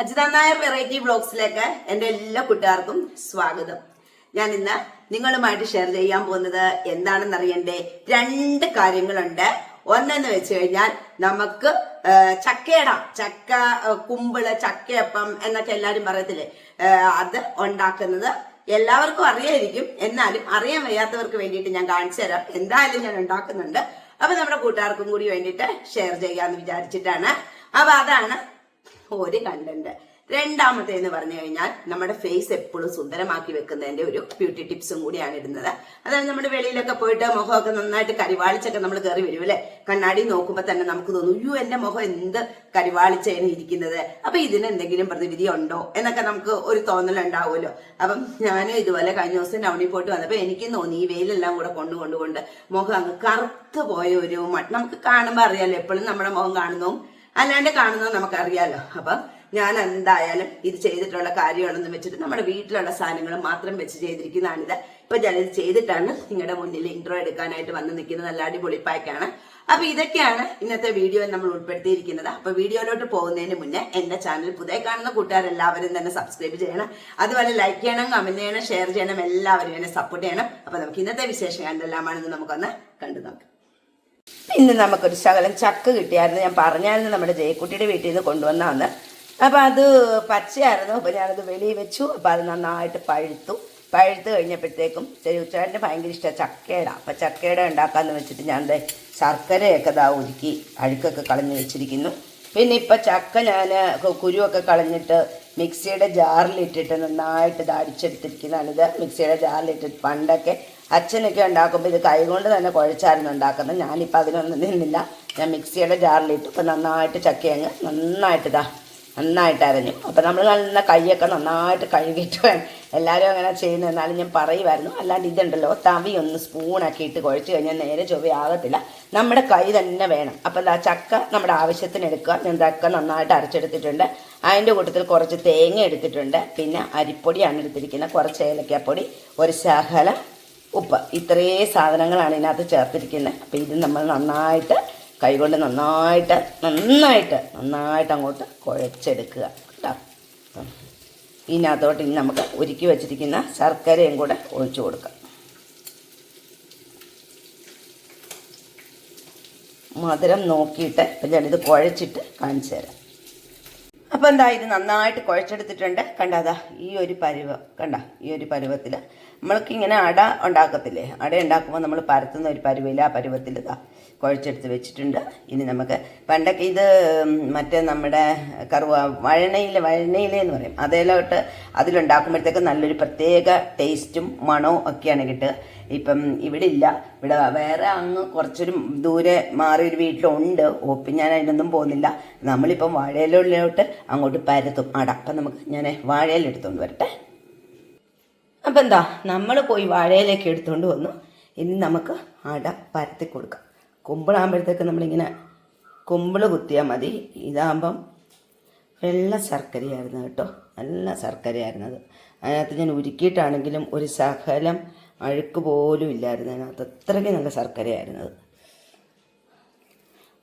Ajitha Nair variety ബ്ലോഗ്സിലേക്ക് എന്റെ എല്ലാ കൂട്ടുകാർക്കും സ്വാഗതം. ഞാൻ ഇന്ന് നിങ്ങളുമായിട്ട് ഷെയർ ചെയ്യാൻ പോകുന്നത് എന്താണെന്ന് അറിയണ്ടേ രണ്ട് കാര്യങ്ങളുണ്ട്. ഒന്നെന്ന് വെച്ച് കഴിഞ്ഞാൽ നമുക്ക് ചക്കയട ചക്ക കുമ്പിൾ ചക്കയപ്പം എന്നൊക്കെ എല്ലാവരും പറയത്തില്ലേ? അത് ഉണ്ടാക്കുന്നത് എല്ലാവർക്കും അറിയായിരിക്കും. എന്നാലും അറിയാൻ വയ്യാത്തവർക്ക് വേണ്ടിയിട്ട് ഞാൻ കാണിച്ചു തരാം. എന്തായാലും ഞാൻ ഉണ്ടാക്കുന്നുണ്ട്. അപ്പൊ നമ്മുടെ കൂട്ടുകാർക്കും കൂടി വേണ്ടിയിട്ട് ഷെയർ ചെയ്യാന്ന് വിചാരിച്ചിട്ടാണ്. അപ്പൊ അതാണ് ഒരു കണ്ടന്റ്. രണ്ടാമത്തെ എന്ന് പറഞ്ഞു കഴിഞ്ഞാൽ നമ്മുടെ ഫേസ് എപ്പോഴും സുന്ദരമാക്കി വെക്കുന്നതിന്റെ ഒരു ബ്യൂട്ടി ടിപ്സും കൂടിയാണ് ഇടുന്നത്. അതായത് നമ്മുടെ വെളിയിലൊക്കെ പോയിട്ട് മുഖമൊക്കെ നന്നായിട്ട് കരിവാളിച്ചൊക്കെ നമ്മൾ കയറി വരും അല്ലെ? കണ്ണാടി നോക്കുമ്പോൾ തന്നെ നമുക്ക് തോന്നും അയ്യോ എന്റെ മുഖം എന്ത് കരിവാളിച്ചാണ് ഇരിക്കുന്നത്? അപ്പൊ ഇതിന് എന്തെങ്കിലും പ്രതിവിധി ഉണ്ടോ? എന്നൊക്കെ നമുക്ക് ഒരു തോന്നൽ ഉണ്ടാവുമല്ലോ. അപ്പം ഞാനും ഇതുപോലെ കഴിഞ്ഞ ദിവസം ടൗണിൽ പോയിട്ട് വന്നപ്പോൾ എനിക്കും തോന്നി ഈ വെയിലെല്ലാം കൂടെ കൊണ്ട് കൊണ്ട് മുഖം അങ്ങ് കറുത്ത് പോയ ഒരു നമുക്ക് കാണുമ്പോൾ അറിയാലോ എപ്പോഴും നമ്മുടെ മുഖം കാണുന്നു അല്ലാണ്ട് കാണുന്നത് നമുക്കറിയാലോ. അപ്പം ഞാൻ എന്തായാലും ഇത് ചെയ്തിട്ടുള്ള കാര്യമാണെന്ന് വെച്ചിട്ട് നമ്മുടെ വീട്ടിലുള്ള സാധനങ്ങൾ മാത്രം വെച്ച് ചെയ്തിരിക്കുന്നതാണിത്. ഇപ്പൊ ഞാനിത് ചെയ്തിട്ടാണ് നിങ്ങളുടെ മുന്നിൽ ഇൻട്രോ എടുക്കാനായിട്ട് വന്ന് നിൽക്കുന്നത്. നല്ല അടിപൊളി പാക്കാണ് അപ്പൊ ഇതൊക്കെയാണ് ഇന്നത്തെ വീഡിയോയിൽ നമ്മൾ ഉൾപ്പെടുത്തിയിരിക്കുന്നത്. അപ്പൊ വീഡിയോയിലോട്ട് പോകുന്നതിന് മുന്നേ എന്റെ ചാനൽ പുതിയ കാണുന്ന കൂട്ടുകാരെല്ലാവരും തന്നെ സബ്സ്ക്രൈബ് ചെയ്യണം. അതുപോലെ ലൈക്ക് ചെയ്യണം കമന്റ് ചെയ്യണം ഷെയർ ചെയ്യണം. എല്ലാവരും എന്നെ സപ്പോർട്ട് ചെയ്യണം. അപ്പൊ നമുക്ക് ഇന്നത്തെ വിശേഷം എന്തെല്ലാമാണെന്ന് നമുക്കൊന്ന് കണ്ടു നോക്കാം. ഇന്ന് നമുക്കൊരു ശകലം ചക്ക കിട്ടിയായിരുന്നു. ഞാൻ പറഞ്ഞായിരുന്നു നമ്മുടെ ജയക്കുട്ടിയുടെ വീട്ടിൽ നിന്ന് കൊണ്ടുവന്നാന്ന്. അപ്പോൾ അത് പച്ചയായിരുന്നു അപ്പോൾ ഞാനത് വെളിയിൽ വെച്ചു. അപ്പോൾ അത് നന്നായിട്ട് പഴുത്തു. പഴുത്ത് കഴിഞ്ഞപ്പോഴത്തേക്കും ചെറിയുച്ചാന്റെ ഭയങ്കര ഇഷ്ടമാണ് ചക്കയുടെ അപ്പം ചക്കയുടെ ഉണ്ടാക്കാമെന്ന് വെച്ചിട്ട് ഞാൻ ദേ ശർക്കരയൊക്കെ ദാ ഒരുക്കി അഴുക്കൊക്കെ കളഞ്ഞ് വെച്ചിരിക്കുന്നു. പിന്നെ ഇപ്പം ചക്ക ഞാൻ കുരുവൊക്കെ കളഞ്ഞിട്ട് മിക്സിയുടെ ജാറിലിട്ടിട്ട് നന്നായിട്ട് ഇത് അടിച്ചെടുത്തിരിക്കുന്നതാണിത്. മിക്സിയുടെ ജാറിലിട്ടിട്ട് പണ്ടൊക്കെ അച്ഛനൊക്കെ ഉണ്ടാക്കുമ്പോൾ ഇത് കൈകൊണ്ട് തന്നെ കുഴച്ചായിരുന്നു ഉണ്ടാക്കുന്നത്. ഞാനിപ്പോൾ അതിനൊന്നും നിന്നില്ല. ഞാൻ മിക്സിയുടെ ജാറിലിട്ടു ഇപ്പോൾ നന്നായിട്ട് ചക്കയങ്ങ് നന്നായിട്ട് ഇതാ നന്നായിട്ട് അരഞ്ഞു. അപ്പോൾ നമ്മൾ നല്ല കൈയൊക്കെ നന്നായിട്ട് കഴുകിയിട്ട് എല്ലാവരും അങ്ങനെ ചെയ്യുന്നത്. എന്നാലും ഞാൻ പറയുമായിരുന്നു അല്ലാണ്ട് ഇതുണ്ടല്ലോ തവി ഒന്ന് സ്പൂണാക്കി ഇട്ട് കുഴച്ച് കഴിഞ്ഞാൽ നേരെ ചൊവ്വയാകത്തില്ല നമ്മുടെ കൈ തന്നെ വേണം. അപ്പോൾ ആ ചക്ക നമ്മുടെ ആവശ്യത്തിന് എടുക്കുക. ഞാൻ ചക്ക നന്നായിട്ട് അരച്ചെടുത്തിട്ടുണ്ട്. അതിന്റെ കൂട്ടത്തിൽ കുറച്ച് തേങ്ങ എടുത്തിട്ടുണ്ട്. പിന്നെ അരിപ്പൊടിയാണ് എടുത്തിരിക്കുന്നത്. കുറച്ച് ഏലക്കാപ്പൊടി ഒരു ശകലം ഉപ്പ്. ഇത്രയും സാധനങ്ങളാണ് ഇതിനകത്ത് ചേർത്തിരിക്കുന്നത് അപ്പോൾ ഇത് നമ്മൾ നന്നായിട്ട് കൈകൊണ്ട് നന്നായിട്ട് നന്നായിട്ട് നന്നായിട്ട് അങ്ങോട്ട് കുഴച്ചെടുക്കുക. കേട്ടോ. ഇതിനകത്തോട്ട് ഇനി നമുക്ക് ഒരുക്കി വെച്ചിരിക്കുന്ന ശർക്കരയും കൂടെ ഒഴിച്ചു കൊടുക്കാം. മധുരം നോക്കിയിട്ട് ഇപ്പം ഞാനിത് കുഴച്ചിട്ട് കാണിച്ചു തരാം. അപ്പോൾ എന്താ ഇത് നന്നായിട്ട് കുഴച്ചെടുത്തിട്ടുണ്ട്? കണ്ടതാ ഈ ഒരു പരുവം. കണ്ട ഈ ഒരു പരുവത്തിൽ നമ്മൾക്കിങ്ങനെ അട ഉണ്ടാക്കത്തില്ലേ? അട ഉണ്ടാക്കുമ്പോൾ നമ്മൾ പരത്തുന്ന ഒരു പരുവില്ല ആ പരുവത്തിൽ ഇതാ കുഴച്ചെടുത്ത് വെച്ചിട്ടുണ്ട്. ഇനി നമുക്ക് പണ്ടൊക്കെ ഇത് മറ്റേ നമ്മുടെ കറുവ വഴണയില വഴണയില എന്ന് പറയും. അതേലോട്ട് അതിലുണ്ടാക്കുമ്പോഴത്തേക്ക് നല്ലൊരു പ്രത്യേക ടേസ്റ്റും മണവും ഒക്കെയാണ് കിട്ടുക. ഇപ്പം ഇവിടെ ഇല്ല ഇവിടെ വേറെ അങ്ങ് കുറച്ചൊരു ദൂരെ മാറി ഒരു വീട്ടിലുണ്ട്. ഓപ്പി ഞാൻ അതിനൊന്നും പോകുന്നില്ല. നമ്മളിപ്പം വാഴയിലോട്ട് അങ്ങോട്ട് പരത്തും. അട. അപ്പം നമുക്ക് ഞാൻ വാഴയിലെടുത്തുകൊണ്ട് വരട്ടെ. അപ്പം എന്താ നമ്മൾ പോയി വാഴയിലേക്ക് എടുത്തുകൊണ്ട് വന്നു. ഇനി നമുക്ക് അട പരത്തി കൊടുക്കാം. കുമ്പിളാകുമ്പോഴത്തേക്ക് നമ്മളിങ്ങനെ കുമ്പിൾ കുത്തിയാൽ മതി. ഇതാകുമ്പം വെള്ള ശർക്കരയായിരുന്നു കേട്ടോ. നല്ല ശർക്കരയായിരുന്നത്. അത് അതിനകത്ത് ഞാൻ ഉരുക്കിയിട്ടാണെങ്കിലും ഒരു സഹലം അഴുക്ക് പോലും ഇല്ലായിരുന്നു അതിനകത്ത്. അത്രയ്ക്ക് നല്ല ശർക്കരയായിരുന്നത്.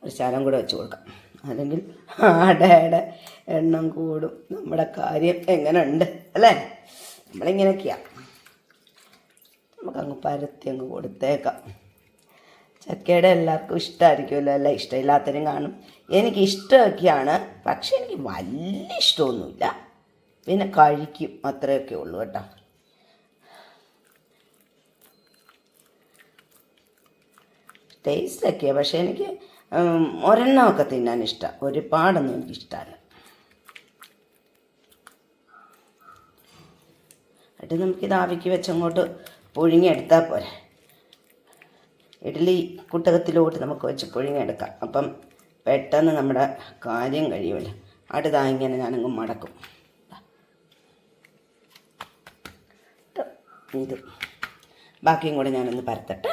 ഒരു ശരം കൂടെ വെച്ച് കൊടുക്കാം. അല്ലെങ്കിൽ ആടയുടെ എണ്ണം കൂടും. നമ്മുടെ കാര്യം എങ്ങനെ ഉണ്ട് അല്ലേ? നമ്മളിങ്ങനെയൊക്കെയാണ് നമുക്കങ്ങ് പരത്തി അങ്ങ് കൊടുത്തേക്കാം. ചക്കയുടെ എല്ലാവർക്കും ഇഷ്ടമായിരിക്കുമല്ലോ അല്ല? ഇഷ്ടമില്ലാത്തവരും കാണും. എനിക്ക് ഇഷ്ടമൊക്കെയാണ് പക്ഷെ എനിക്ക് വലിയ ഇഷ്ടമൊന്നുമില്ല. പിന്നെ കഴിക്കും അത്രയൊക്കെ ഉള്ളൂ കേട്ടോ. ടേസ്റ്റൊക്കെയാണ് പക്ഷേ എനിക്ക് ഒരെണ്ണമൊക്കെ തിന്നാൻ ഇഷ്ടമാണ് ഒരുപാടൊന്നും എനിക്ക് ഇഷ്ടമല്ല എന്നിട്ട് നമുക്കിത് ആവിക്ക് വെച്ചങ്ങോട്ട് പുഴുങ്ങിയെടുത്താൽ പോരെ. ഇഡ്ഡലി കുട്ടകത്തിലോട്ട് നമുക്ക് വെച്ച് പുഴുങ്ങിയെടുക്കാം. അപ്പം പെട്ടെന്ന് നമ്മുടെ കാര്യം കഴിയുമല്ലോ. അടുതാ ഇങ്ങനെ ഞാനങ്ങ് മടക്കും. ഇത്. ബാക്കിയും കൂടെ ഞാനൊന്ന് പരത്തട്ടെ.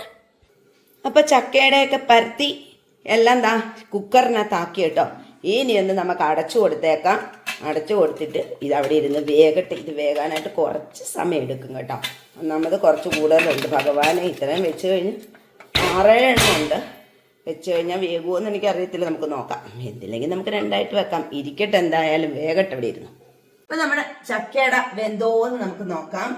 അപ്പോൾ ചക്കയുടെയൊക്കെ പരത്തി എല്ലാം ദാ കുക്കറിനകത്താക്കി കേട്ടോ. ഇനി ഒന്ന് നമുക്ക് അടച്ചു കൊടുത്തേക്കാം. അടച്ചു കൊടുത്തിട്ട് ഇത് അവിടെ ഇരുന്ന് വേഗട്ടെ ഇത് വേകാനായിട്ട് കുറച്ച് സമയം എടുക്കും കേട്ടോ. ഒന്നാമത് കുറച്ച് കൂടുതലുണ്ട്. ഭഗവാനെ ഇത്രയും വെച്ച് കഴിഞ്ഞ് ആറേഴ് എണ്ണമുണ്ട്. വെച്ച് കഴിഞ്ഞാൽ വേകുമോന്ന് എനിക്കറിയത്തില്ല. നമുക്ക് നോക്കാം. എന്തില്ലെങ്കിൽ നമുക്ക് രണ്ടായിട്ട് വെക്കാം. ഇരിക്കട്ടെ എന്തായാലും വേഗട്ടെ ഇവിടെ ഇരുന്നു. അപ്പം നമ്മുടെ ചക്കയുടെ വെന്തോന്ന് നമുക്ക് നോക്കാം.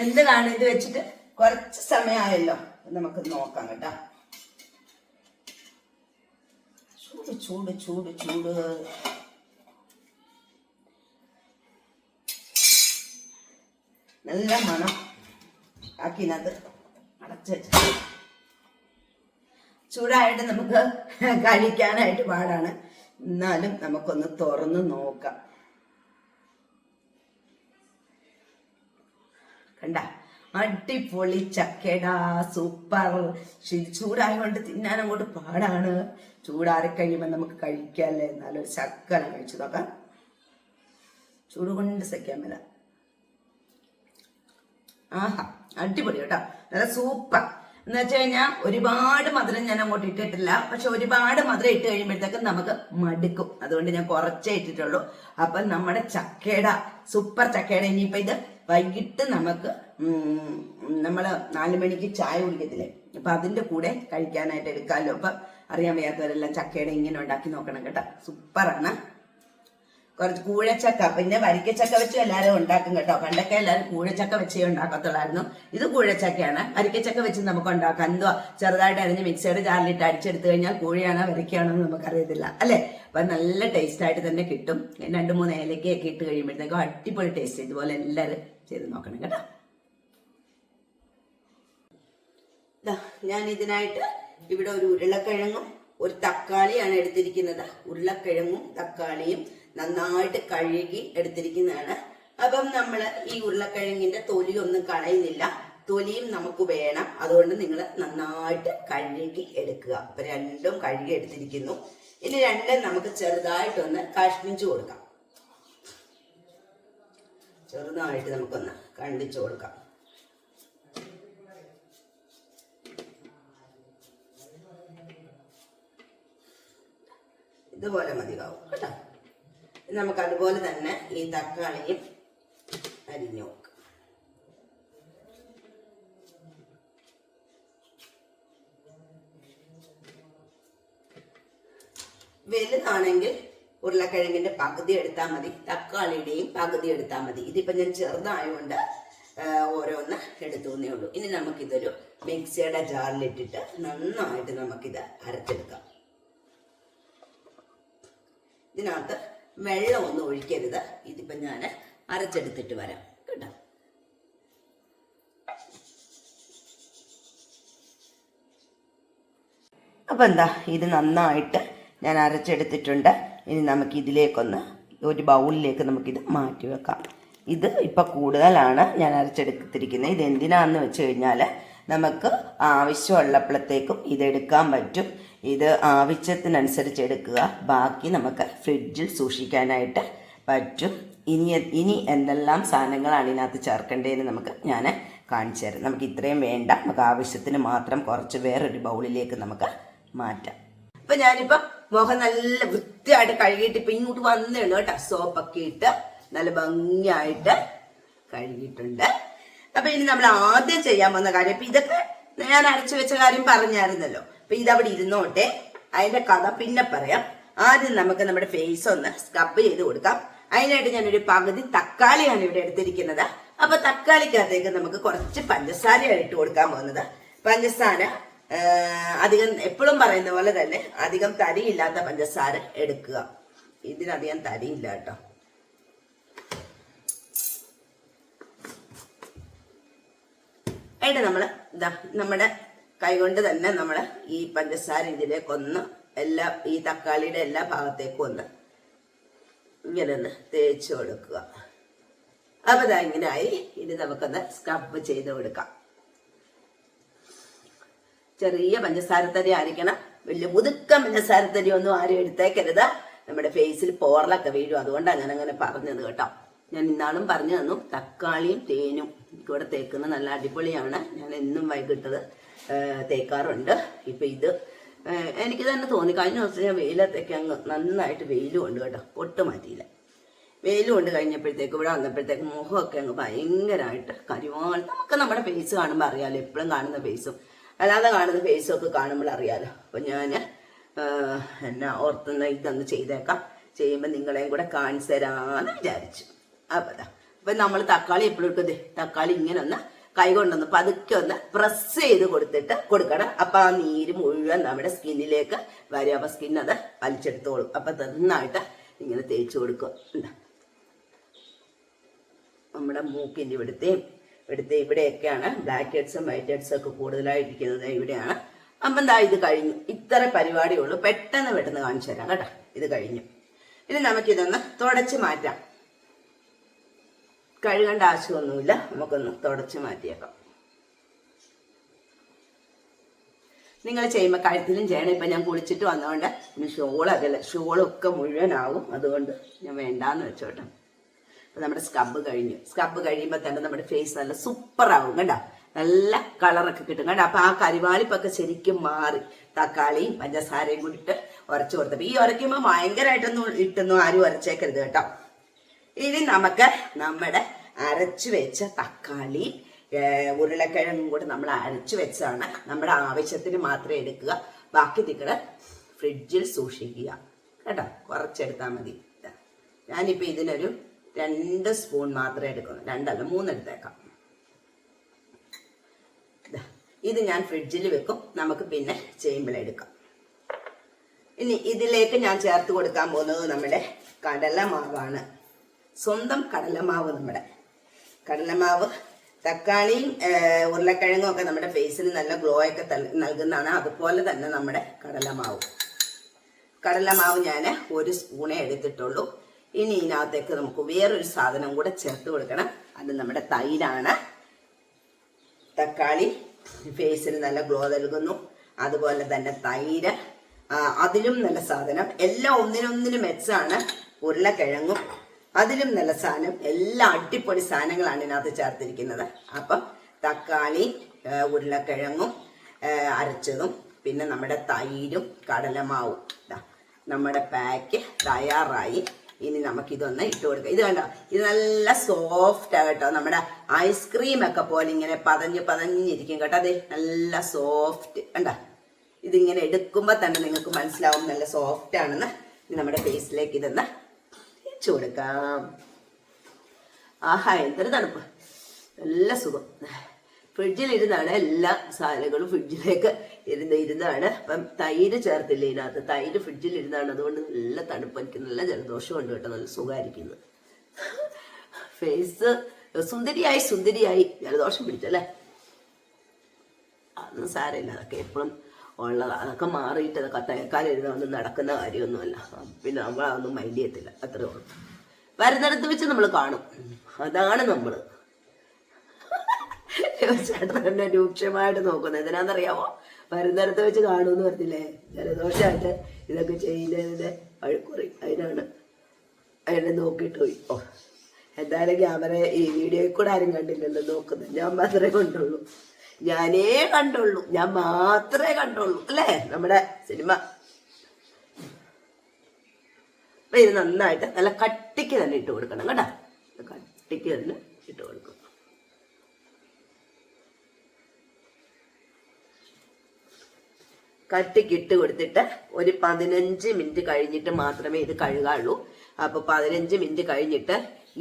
എന്ത് കാണും? ഇത് വെച്ചിട്ട് കുറച്ച് സമയമായല്ലോ. നമുക്ക് നോക്കാം കേട്ടോ. ചൂട് ചൂട് ചൂട് ചൂട്. നല്ല മണം ആക്കിനകത്ത് അടച്ച് ചൂടായിട്ട് നമുക്ക് കഴിക്കാനായിട്ട് പാടാണ്. എന്നാലും നമുക്കൊന്ന് തുറന്ന് നോക്കാം. കണ്ട? അടിപൊളി ചക്കടാ സൂപ്പർ. ചൂടായതുകൊണ്ട് തിന്നാൻ അങ്ങോട്ട് പാടാണ്. ചൂടാറി കഴിയുമ്പോൾ നമുക്ക് കഴിക്കാല്ലേ? എന്നാലും ഒരു ശക്കല കഴിച്ചു നോക്കാം. ചൂട് കൊണ്ട് സഹിക്കാൻ മേല. ആഹാ അടിപൊളി കേട്ടോ. നല്ല സൂപ്പർ. എന്ന് വെച്ച് കഴിഞ്ഞാൽ ഒരുപാട് മധുരം ഞാൻ അങ്ങോട്ട് ഇട്ടിട്ടില്ല. പക്ഷെ ഒരുപാട് മധുരം ഇട്ട് കഴിയുമ്പോഴത്തേക്കും നമുക്ക് മടുക്കും. അതുകൊണ്ട് ഞാൻ കുറച്ചേ ഇട്ടിട്ടുള്ളൂ. അപ്പൊ നമ്മുടെ ചക്കയുടെ സൂപ്പർ ചക്കയുടെ ഇനിയിപ്പോ ഇത് വൈകിട്ട് നമുക്ക് ഉം, നമ്മൾ നാലു മണിക്ക് ചായ കുടിക്കത്തില്ലേ? അപ്പൊ അതിന്റെ കൂടെ കഴിക്കാനായിട്ട് എടുക്കാമല്ലോ അപ്പൊ അറിയാൻ വയ്യാത്തവരെല്ലാം ചക്കയുടെ ഇങ്ങനെ ഉണ്ടാക്കി നോക്കണം കേട്ടോ. സൂപ്പറാണ്. കുറച്ച് കൂഴച്ചക്ക പിന്നെ വരിക്കച്ചക്ക വെച്ച് എല്ലാവരും ഉണ്ടാക്കും കേട്ടോ. പണ്ടൊക്കെ എല്ലാവരും കൂഴച്ചക്ക വെച്ചേ ഉണ്ടാക്കത്തുള്ളായിരുന്നു. ഇത് കൂഴച്ചക്കയാണ്. വരിക്കച്ചക്ക വെച്ച് നമുക്ക് ഉണ്ടാക്കാം. എന്തുവാ? ചെറുതായിട്ട് അരിഞ്ഞ് മിക്സിയുടെ ജാറിലിട്ട് അടിച്ചെടുത്തു കഴിഞ്ഞാൽ കൂഴയാണോ വരിക്കയാണോ എന്ന് നമുക്കറിയത്തില്ല. അല്ലേ? അപ്പൊ നല്ല ടേസ്റ്റ് ആയിട്ട് തന്നെ കിട്ടും. രണ്ട് മൂന്ന് ഏലക്കയൊക്കെ ഇട്ട് കഴിയുമ്പോഴത്തേക്കും അടിപൊളി ടേസ്റ്റ് ഇതുപോലെ എല്ലാവരും ചെയ്ത് നോക്കണം കേട്ടോ. ഞാൻ ഇതിനായിട്ട് ഇവിടെ ഒരു ഉരുളക്കിഴങ്ങും ഒരു തക്കാളിയാണ് എടുത്തിരിക്കുന്നത്. ഉരുളക്കിഴങ്ങും തക്കാളിയും നന്നായിട്ട് കഴുകി എടുത്തിരിക്കുന്നതാണ്. അപ്പം നമ്മൾ ഈ ഉരുളക്കിഴങ്ങിന്റെ തൊലി ഒന്നും കളയുന്നില്ല. തൊലിയും നമുക്ക് വേണം. അതുകൊണ്ട് നിങ്ങൾ നന്നായിട്ട് കഴുകി എടുക്കുക. അപ്പൊ രണ്ടും കഴുകി എടുത്തിരിക്കുന്നു. ഇനി രണ്ടും നമുക്ക് ചെറുതായിട്ടൊന്ന് കഷ്ണിച്ചു കൊടുക്കാം. ചെറുതായിട്ട് നമുക്കൊന്ന് കണ്ടിച്ചു കൊടുക്കാം. ഇതുപോലെ മതിയാവും. കേട്ടോ? നമുക്ക് അതുപോലെ തന്നെ ഈ തക്കാളിയും അരിഞ്ഞു വലുതാണെങ്കിൽ ഉരുളക്കിഴങ്ങിന്റെ പകുതി എടുത്താൽ മതി തക്കാളിയുടെയും പകുതി എടുത്താൽ മതി. ഇതിപ്പോ ഞാൻ ചെറുതായതുകൊണ്ട് ഓരോന്ന് എടുത്തുന്നേ ഉള്ളൂ. ഇനി നമുക്കിതൊരു മിക്സിയുടെ ജാറിലിട്ടിട്ട് നന്നായിട്ട് നമുക്കിത് അരച്ചെടുക്കാം. ഇതിനകത്ത് വെള്ളം ഒന്നും ഒഴിക്കരുത്. ഇതിപ്പം ഞാൻ അരച്ചെടുത്തിട്ട് വരാം. കേട്ടോ? അപ്പൊ എന്താ ഇത് നന്നായിട്ട് ഞാൻ അരച്ചെടുത്തിട്ടുണ്ട്. ഇനി നമുക്ക് ഇതിലേക്കൊന്ന് ഒരു ബൗളിലേക്ക് നമുക്കിത് മാറ്റി വെക്കാം. ഇത് ഇപ്പം കൂടുതലാണ് ഞാൻ അരച്ചെടുത്തിരിക്കുന്നത്. ഇത് എന്തിനാന്ന് വെച്ച് കഴിഞ്ഞാൽ നമുക്ക് ആവശ്യമുള്ളപ്പോഴത്തേക്കും ഇതെടുക്കാൻ പറ്റും. ഇത് ആവശ്യത്തിനനുസരിച്ച് എടുക്കുക. ബാക്കി നമുക്ക് ഫ്രിഡ്ജിൽ സൂക്ഷിക്കാനായിട്ട് പറ്റും. ഇനി ഇനി എന്തെല്ലാം സാധനങ്ങളാണ് ഇതിനകത്ത് ചേർക്കേണ്ടതെന്ന് നമുക്ക് ഞാൻ കാണിച്ചു തരാം. നമുക്ക് ഇത്രയും വേണ്ട. നമുക്ക് ആവശ്യത്തിന് മാത്രം കുറച്ച് വേറൊരു ബൗളിലേക്ക് നമുക്ക് മാറ്റാം. അപ്പം ഞാനിപ്പോൾ മുഖം നല്ല വൃത്തിയായിട്ട് കഴുകിയിട്ട് ഇപ്പം ഇങ്ങോട്ട് വന്നേ കേട്ടോ. സോപ്പൊക്കെ ഇട്ട് നല്ല ഭംഗിയായിട്ട് കഴുകിയിട്ടുണ്ട്. അപ്പം ഇനി നമ്മൾ ആദ്യം ചെയ്യാൻ വന്ന കാര്യം ഇപ്പം ഇതൊക്കെ ഞാൻ അരച്ചു വെച്ച കാര്യം പറഞ്ഞായിരുന്നല്ലോ. അപ്പൊ ഇതവിടെ ഇരുന്നോട്ടെ. അതിന്റെ കഥ പിന്നെ പറയാം. ആദ്യം നമുക്ക് നമ്മുടെ ഫേസ് ഒന്ന് സ്ക്രബ് ചെയ്ത് കൊടുക്കാം. അതിനായിട്ട് ഞാനൊരു പകുതി തക്കാളിയാണ് ഇവിടെ എടുത്തിരിക്കുന്നത്. അപ്പൊ തക്കാളിക്കകത്തേക്ക് നമുക്ക് കുറച്ച് പഞ്ചസാരയാണ് ഇട്ട് കൊടുക്കാൻ പോകുന്നത്. പഞ്ചസാര അധികം എപ്പോഴും പറയുന്ന പോലെ തന്നെ അധികം തരിയില്ലാത്ത പഞ്ചസാര എടുക്കുക. ഇതിനധികം തരിയില്ല കേട്ടോ. ആയിട്ട് നമ്മൾ നമ്മുടെ കൈകൊണ്ട് തന്നെ നമ്മൾ ഈ പഞ്ചസാര ഇതിലേക്കൊന്ന് എല്ലാ ഈ തക്കാളിയുടെ എല്ലാ ഭാഗത്തേക്കും ഒന്ന് ഇങ്ങനെ ഒന്ന് തേച്ച് കൊടുക്കുക. അപ്പൊ ഇതാ ഇങ്ങനായി. ഇനി നമുക്കൊന്ന് സ്ക്രബ് ചെയ്ത് കൊടുക്കാം. ചെറിയ പഞ്ചസാര പഞ്ചസാരത്തരി ആയിരിക്കണം. വലിയ മുതുക്ക പഞ്ചസാരത്തരി ഒന്നും ആരും എടുത്തേക്കരുത്. നമ്മുടെ ഫേസിൽ പോറലൊക്കെ വീഴും. അതുകൊണ്ടാണ് ഞാൻ അങ്ങനെ പറഞ്ഞത് കേട്ടോ. ഞാൻ ഇന്നാളും പറഞ്ഞു തന്നു. തക്കാളിയും തേനും. ഇവിടെ തേക്കുന്നത് നല്ല അടിപൊളിയാണ്. ഞാൻ എന്നും വൈകിട്ടത് തേക്കാറുണ്ട്. ഇപ്പം ഇത് എനിക്ക് തന്നെ തോന്നി. കഴിഞ്ഞ ദിവസം ഞാൻ വെയിലത്തേക്ക് അങ്ങ് നന്നായിട്ട് വെയിലും ഉണ്ട് കേട്ടോ പൊട്ട് മാറ്റിയില്ല. വെയിലും കൊണ്ട് കഴിഞ്ഞപ്പോഴത്തേക്ക് ഇവിടെ വന്നപ്പോഴത്തേക്ക് മുഖമൊക്കെ അങ്ങ് ഭയങ്കരമായിട്ട് കരിവാൾ നമുക്ക് നമ്മുടെ ഫേസ് കാണുമ്പോൾ അറിയാലോ എപ്പോഴും കാണുന്ന ഫേസും അല്ലാതെ കാണുന്ന ഫേസും ഒക്കെ കാണുമ്പോൾ അറിയാലോ. അപ്പം ഞാൻ എന്നാ ഓർത്തുന്ന ഇതൊന്ന് ചെയ്തേക്കാം. ചെയ്യുമ്പോൾ നിങ്ങളെയും കൂടെ കാണിച്ചു തരാമെന്ന് വിചാരിച്ചു. അപ്പം അപ്പം നമ്മൾ തക്കാളി എപ്പോഴും എടുക്കുന്നത് തക്കാളി ഇങ്ങനെ ഒന്ന് കൈ കൊണ്ടൊന്ന് പതുക്കെ ഒന്ന് പ്രസ് ചെയ്ത് കൊടുത്തിട്ട് കൊടുക്കണം. അപ്പൊ ആ നീര് മുഴുവൻ നമ്മുടെ സ്കിന്നിലേക്ക് വരും. അപ്പൊ സ്കിൻ അത് വലിച്ചെടുത്തോളും. അപ്പൊ നന്നായിട്ട് ഇങ്ങനെ തേച്ച് കൊടുക്കും. നമ്മുടെ മൂക്കിന്റെ ഇവിടുത്തെയും ഇവിടുത്തെ ഇവിടെയൊക്കെയാണ് ബ്ലാക്ക് ഹെഡ്സും വൈറ്റ് ഹെഡ്സും ഒക്കെ കൂടുതലായിട്ടിരിക്കുന്നത് ഇവിടെയാണ്. അപ്പം എന്താ ഇത് കഴിഞ്ഞു. ഇത്ര പരിപാടിയുള്ളൂ പെട്ടെന്ന് പെട്ടെന്ന് കാണിച്ചു തരാം കേട്ടോ. ഇത് കഴിഞ്ഞു. ഇനി നമുക്കിതൊന്ന് തുടച്ച് മാറ്റാം. കഴുകേണ്ട ആവശ്യമൊന്നുമില്ല. നമുക്കൊന്ന് തുടച്ച് മാറ്റിയേക്കാം. നിങ്ങൾ ചെയ്യുമ്പോൾ കഴുത്തിലും ചെയ്യണം. ഇപ്പം ഞാൻ കുളിച്ചിട്ട് വന്നതുകൊണ്ട് ഇനി ഷോളൊക്കെ ഷോളൊക്കെ മുഴുവനാവും. അതുകൊണ്ട് ഞാൻ വേണ്ടാന്ന് വെച്ചോട്ടെ. അപ്പം നമ്മുടെ സ്ക്രബ് കഴിഞ്ഞു. സ്ക്രബ് കഴിയുമ്പോൾ തന്നെ നമ്മുടെ ഫേസ് നല്ല സൂപ്പർ ആവും. കണ്ടോ? നല്ല കളറൊക്കെ കിട്ടും. കണ്ടോ? അപ്പം ആ കരിവാളിപ്പൊക്കെ ശരിക്കും മാറി. തക്കാളിയും പഞ്ചസാരയും കൂടി ഇട്ട് ഉരച്ചു കൊടുത്തപ്പോൾ ഈ ഉരയ്ക്കുമ്പോൾ ഭയങ്കരമായിട്ടൊന്നും ഇട്ടൊന്നും ആരും ഉരച്ചേക്കരുത് കേട്ടോ. ഇനി നമുക്ക് നമ്മുടെ അരച്ചു വെച്ച തക്കാളി ഉരുളക്കിഴങ്ങും കൂടെ നമ്മൾ അരച്ചു വെച്ചാണ് നമ്മുടെ ആവശ്യത്തിന് മാത്രം എടുക്കുക. ബാക്കി നിങ്ങൾ ഫ്രിഡ്ജിൽ സൂക്ഷിക്കുക. കേട്ടോ? കുറച്ചെടുത്താൽ മതി. ഞാനിപ്പോൾ ഇതിനൊരു രണ്ട് സ്പൂൺ മാത്രമേ എടുക്കുന്നു രണ്ടല്ല മൂന്നെടുത്തേക്കാം. ഇത് ഞാൻ ഫ്രിഡ്ജിൽ വെക്കും. നമുക്ക് പിന്നെ ചെയ്യുമ്പോഴെടുക്കാം ഇനി ഇതിലേക്ക് ഞാൻ ചേർത്ത് കൊടുക്കാൻ പോകുന്നത് നമ്മുടെ കടലമാവാണ്. സ്വന്തം കടലമാവ് നമ്മുടെ. കടലമാവ് തക്കാളിയും ഉരുളക്കിഴങ്ങും ഒക്കെ നമ്മുടെ ഫേസിന് നല്ല ഗ്ലോ ഒക്കെ നൽകുന്നതാണ്. അതുപോലെ തന്നെ നമ്മുടെ കടലമാവ്. കടലമാവ് ഞാൻ ഒരു സ്പൂണേ എടുത്തിട്ടുള്ളൂ. ഇനി ഇതിനകത്തേക്ക് നമുക്ക് വേറൊരു സാധനം കൂടെ ചേർത്ത് കൊടുക്കണം. അത് നമ്മുടെ തൈരാണ്. തക്കാളി ഫേസിന് നല്ല ഗ്ലോ നൽകുന്നു. അതുപോലെ തന്നെ തൈര് അതിലും നല്ല സാധനം. എല്ലാം ഒന്നിനൊന്നിനും മെച്ചാണ് ഉരുളക്കിഴങ്ങും അതിലും നല്ല സാധനം എല്ലാ അടിപൊളി സാധനങ്ങളാണ് ഇതിനകത്ത് ചേർത്തിരിക്കുന്നത്. അപ്പം തക്കാളി ഉരുളക്കിഴങ്ങും അരച്ചതും പിന്നെ നമ്മുടെ തൈരും കടലമാവും. നമ്മുടെ പാക്ക് തയ്യാറായി. ഇനി നമുക്കിതൊന്ന് ഇട്ട് കൊടുക്കാം. ഇത് കണ്ടോ? ഇത് നല്ല സോഫ്റ്റ് കേട്ടോ. നമ്മുടെ ഐസ്ക്രീം ഒക്കെ പോലെ ഇങ്ങനെ പതഞ്ഞ് പതഞ്ഞിരിക്കും കേട്ടോ. അതെ നല്ല സോഫ്റ്റ് കണ്ടോ? ഇതിങ്ങനെ എടുക്കുമ്പോൾ തന്നെ നിങ്ങൾക്ക് മനസ്സിലാവും നല്ല സോഫ്റ്റ് ആണെന്ന്. നമ്മുടെ ഫേസിലേക്ക് ഇതൊന്ന് വെച്ച് കൊടുക്കാം. ആഹാ എന്തൊരു തണുപ്പ്. നല്ല സുഖം. ഫ്രിഡ്ജിലിരുന്നാണ് എല്ലാ സാധനങ്ങളും ഫ്രിഡ്ജിലേക്ക് ഇരുന്ന് ഇരുന്നാണ്. അപ്പം തൈര് ചേർത്തില്ല ഇതിനകത്ത്? തൈര് ഫ്രിഡ്ജിലിരുന്നാണ്. അതുകൊണ്ട് നല്ല തണുപ്പ്. എനിക്ക് നല്ല ജലദോഷം ഉണ്ട് കേട്ടോ. നല്ല സുഖമായിരിക്കുന്നു. ഫേസ് സുന്ദരിയായി സുന്ദരിയായി. ജലദോഷം പിടിച്ചല്ലേ? അതൊന്നും സാരമില്ല. അതൊക്കെ എപ്പോഴും ഉള്ളതാണ് അതൊക്കെ മാറിയിട്ട് അതൊക്കെ തേക്കാലിരുന്ന ഒന്നും നടക്കുന്ന കാര്യമൊന്നുമല്ല. പിന്നെ നമ്മൾ അതൊന്നും മൈൻഡ് ചെയ്യത്തില്ല. അത്രേ ഉള്ളൂ. വരുന്നിടത്ത് വെച്ച് നമ്മൾ കാണും. അതാണ് നമ്മൾ ചേട്ടൻ എന്നെ രൂക്ഷമായിട്ട് നോക്കുന്നത് എന്തിനാണെന്നറിയാമോ വരുന്നിടത്ത് വെച്ച് കാണുമെന്ന് പറഞ്ഞില്ലേ? ജലദോഷമായിട്ട് ഇതൊക്കെ ചെയ്യുന്നതിന്റെ അഴുക്കുറി അതിനാണ് അതിനെ നോക്കിയിട്ട് പോയി. ഓ. എന്തായാലും ക്യാമറ ഈ വീഡിയോയിൽ കൂടെ ആരും കണ്ടില്ലല്ലോ. നോക്കുന്നത് ഞാൻ മാത്രമേ കണ്ടുള്ളൂ. ഞാനേ കണ്ടുള്ളൂ. ഞാൻ മാത്രമേ കണ്ടുള്ളൂ അല്ലേ? നമ്മുടെ സിനിമ. അപ്പൊ ഇത് നന്നായിട്ട് നല്ല കട്ടിക്ക് തന്നെ ഇട്ട് കൊടുക്കണം കേട്ടോ? കട്ടിക്ക് തന്നെ ഇട്ട് കൊടുക്കും കട്ടിക്ക് ഇട്ട് കൊടുത്തിട്ട് ഒരു പതിനഞ്ച് മിനിറ്റ് കഴിഞ്ഞിട്ട് മാത്രമേ ഇത് കഴുകാള്ളൂ അപ്പൊ പതിനഞ്ച് മിനിറ്റ് കഴിഞ്ഞിട്ട്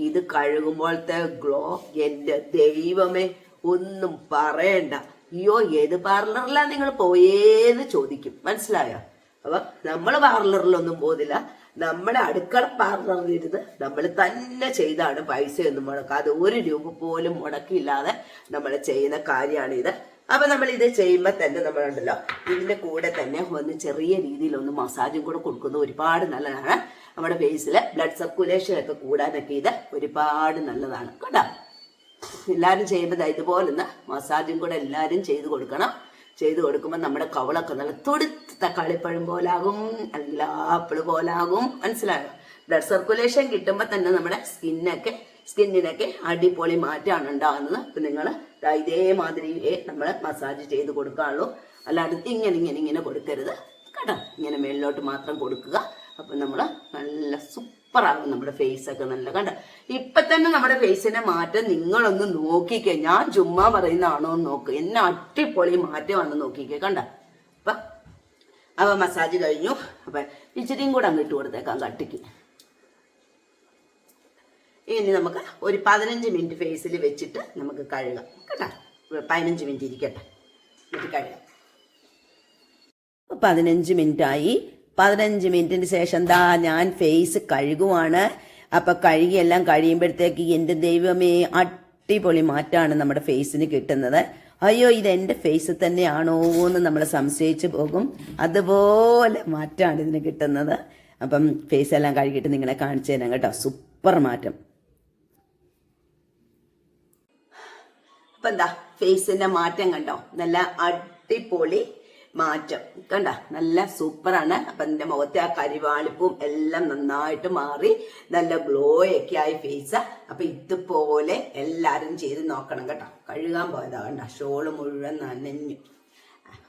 ഇത് കഴുകുമ്പോഴത്തെ ഗ്ലോ എന്റെ ദൈവമേ ഒന്നും പറയണ്ട. അയ്യോ ഏത് പാർലറിലാ നിങ്ങൾ പോയേന്ന് ചോദിക്കും. മനസ്സിലായോ? അപ്പൊ നമ്മൾ പാർലറിലൊന്നും പോകുന്നില്ല നമ്മുടെ അടുക്കള പാർലറിലിരുന്ന് നമ്മൾ തന്നെ ചെയ്താണ് പൈസയൊന്നും മുടക്കാതെ ഒരു രൂപ പോലും മുടക്കില്ലാതെ നമ്മൾ ചെയ്യുന്ന കാര്യമാണ് ഇത് അപ്പൊ നമ്മൾ ഇത് ചെയ്യുമ്പോൾ തന്നെ നമ്മളുണ്ടല്ലോ. ഇതിന്റെ കൂടെ തന്നെ ഒന്ന് ചെറിയ രീതിയിൽ ഒന്ന് മസാജും കൂടെ കൊടുക്കുന്നത് ഒരുപാട് നല്ലതാണ്. നമ്മുടെ ഫേസിൽ ബ്ലഡ് സർക്കുലേഷൻ ഒക്കെ കൂടാനൊക്കെ ഇത് ഒരുപാട് നല്ലതാണ്. കേട്ടോ? എല്ലാവരും ചെയ്യുമ്പോൾ ഇതുപോലെ ഒന്ന് മസാജും കൂടെ എല്ലാവരും ചെയ്ത് കൊടുക്കണം. ചെയ്ത് കൊടുക്കുമ്പോൾ നമ്മുടെ കവളൊക്കെ നല്ല തൊടുത്ത് തക്കാളിപ്പഴം പോലാകും അല്ലെങ്കിൽ ആപ്പിൾ പോലാകും. മനസ്സിലായോ? ബ്ലഡ് സർക്കുലേഷൻ കിട്ടുമ്പോൾ തന്നെ നമ്മുടെ സ്കിന്നൊക്കെ സ്കിന്നിനൊക്കെ അടിപൊളി മാറ്റമാണ് ഉണ്ടാകുന്നത്. അപ്പം നിങ്ങൾ ഇതേമാതിരി നമ്മൾ മസാജ് ചെയ്ത് കൊടുക്കാനുള്ളൂ അല്ലാണ്ട് ഇങ്ങനെ ഇങ്ങനെ ഇങ്ങനെ കൊടുക്കരുത്. കേട്ടോ? ഇങ്ങനെ മേളിലോട്ട് മാത്രം കൊടുക്കുക. അപ്പം നമ്മൾ നല്ല സൂപ്പർ സൂപ്പറാകും നമ്മുടെ ഫേസ് ഒക്കെ നല്ല കണ്ട? ഇപ്പൊ തന്നെ നമ്മുടെ ഫേസിന്റെ മാറ്റം നിങ്ങളൊന്ന് നോക്കിക്കേ. ഞാൻ ചുമ്മാ പറയുന്നതാണോ എന്ന് നോക്ക്. എന്നെ അടിപൊളി മാറ്റമാണ് നോക്കിക്കേ. കണ്ട? അപ്പൊ അപ്പൊ മസാജ് കഴിഞ്ഞു. അപ്പൊ ഇച്ചിരിയും കൂടെ അങ്ങ് ഇട്ട് കൊടുത്തേക്കാം കട്ടിക്ക് ഇനി നമുക്ക് ഒരു പതിനഞ്ച് മിനിറ്റ് ഫേസിൽ വെച്ചിട്ട് നമുക്ക് കഴുകാം. കേട്ടോ? പതിനഞ്ച് മിനിറ്റ് ഇരിക്കട്ടെ. എന്നിട്ട് കഴുകാം. പതിനഞ്ച് മിനിറ്റ് ആയി പതിനഞ്ച് മിനിറ്റിന് ശേഷം ദാ ഞാൻ ഫേസ് കഴുകുവാണ്. അപ്പൊ കഴുകിയെല്ലാം കഴിയുമ്പോഴത്തേക്ക് എന്റെ ദൈവമേ അടിപൊളി മാറ്റാണ് നമ്മുടെ ഫേസിന് കിട്ടുന്നത്. അയ്യോ ഇത് എന്റെ ഫേസ് തന്നെയാണോ എന്ന് നമ്മൾ സംശയിച്ചു പോകും. അതുപോലെ മാറ്റാണ് ഇതിന് കിട്ടുന്നത്. അപ്പം ഫേസ് എല്ലാം കഴുകിയിട്ട് നിങ്ങളെ കാണിച്ചു തരാം കേട്ടോ. സൂപ്പർ മാറ്റം. അപ്പം എന്താ ഫേസിന്റെ മാറ്റം കണ്ടോ? നല്ല അടിപൊളി മാറ്റം. കണ്ട? നല്ല സൂപ്പറാണ്. അപ്പൊ എന്റെ മുഖത്തെ ആ കരിവാളിപ്പും എല്ലാം നന്നായിട്ട് മാറി നല്ല ഗ്ലോ ഒക്കെ ആയി ഫേസ് അപ്പൊ ഇതുപോലെ എല്ലാരും ചെയ്ത് നോക്കണം കേട്ടോ. കഴുകാൻ പോയതാ കണ്ട? ഷോൾ മുഴുവൻ നനഞ്ഞു.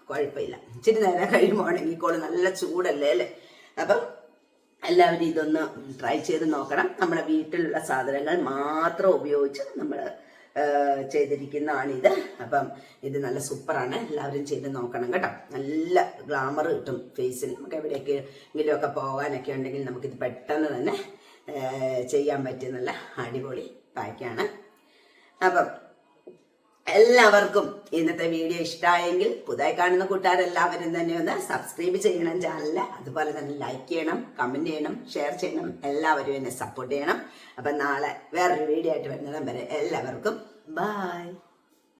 കുഴപ്പമില്ല. ഇച്ചിരി നേരം കഴിയുമ്പോൾ ഉണങ്ങിക്കോളൂ. നല്ല ചൂടല്ലേ അല്ലേ? അപ്പം എല്ലാവരും ഇതൊന്ന് ട്രൈ ചെയ്ത് നോക്കണം. നമ്മുടെ വീട്ടിലുള്ള സാധനങ്ങൾ മാത്രം ഉപയോഗിച്ച് നമ്മൾ ചെയ്തിരിക്കുന്നതാണിത്. അപ്പം ഇത് നല്ല സൂപ്പറാണ്. എല്ലാവരും ചെയ്ത് നോക്കണം കേട്ടോ. നല്ല ഗ്ലാമർ കിട്ടും ഫേസിൽ നമുക്ക് എവിടെയൊക്കെ എങ്കിലുമൊക്കെ പോകാനൊക്കെ ഉണ്ടെങ്കിൽ നമുക്കിത് പെട്ടെന്ന് തന്നെ ചെയ്യാൻ പറ്റിയ നല്ല അടിപൊളി പാക്കാണ് അപ്പം എല്ലാവർക്കും ഇന്നത്തെ വീഡിയോ ഇഷ്ടമായെങ്കിൽ പുതുതായി കാണുന്ന കൂട്ടുകാരെല്ലാവരും തന്നെ ഒന്ന് സബ്സ്ക്രൈബ് ചെയ്യണം ചാനലിൽ അതുപോലെ തന്നെ ലൈക്ക് ചെയ്യണം കമന്റ് ചെയ്യണം ഷെയർ ചെയ്യണം. എല്ലാവരും എന്നെ സപ്പോർട്ട് ചെയ്യണം. അപ്പം നാളെ വേറൊരു വീഡിയോ ആയിട്ട് വരുന്നിടം വരെ എല്ലാവർക്കും ബായ്